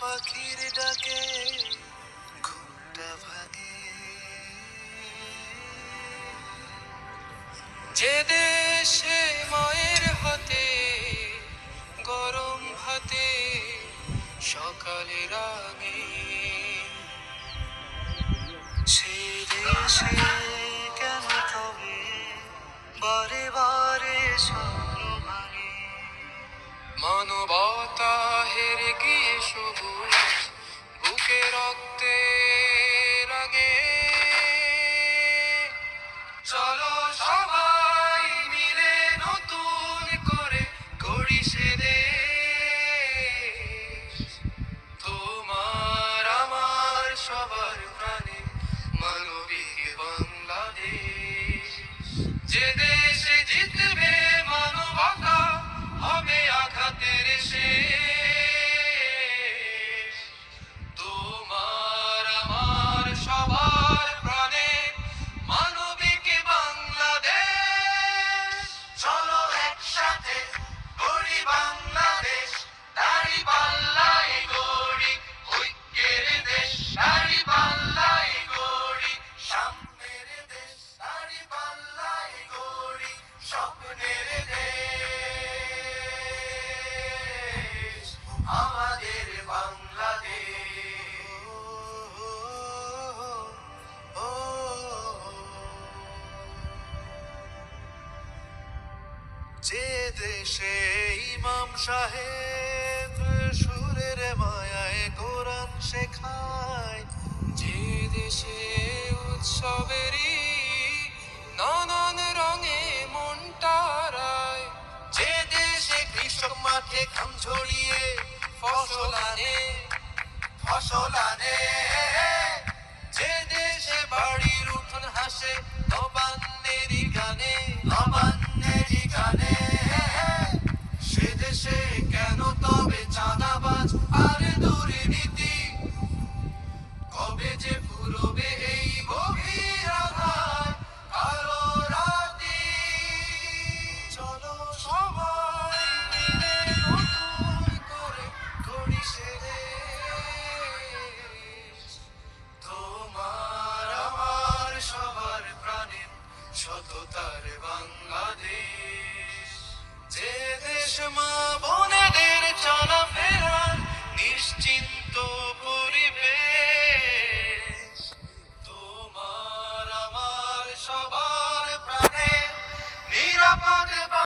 পাখির ডাকে ঘুমটা ভাঙে যে সকালের আগে সে কেন তবে বারে বারে স্বপ্ন ভাঙে? মানবতা হেরে গিয়ে সবুজ? বুকে রক্তে লাগে। চলো সবাই যে দেশে ইমাম সাহেব সুরের মায়ায় কোরআন শেখায়, যে দেশে উৎসবেরই নানান রঙে মনটারায় যে দেশে কৃষক মাঠে ঘাম ঝরিয়ে ফসল আনে ফসল আনে, যে দেশে বাড়ির উঠোন হাসে সততার বাংলাদেশ। যে দেশ মা বোনেদের চলাফেরার নিশ্চিন্ত পরিবেশ। তোমার আমার সবার প্রাণে নিরাপদ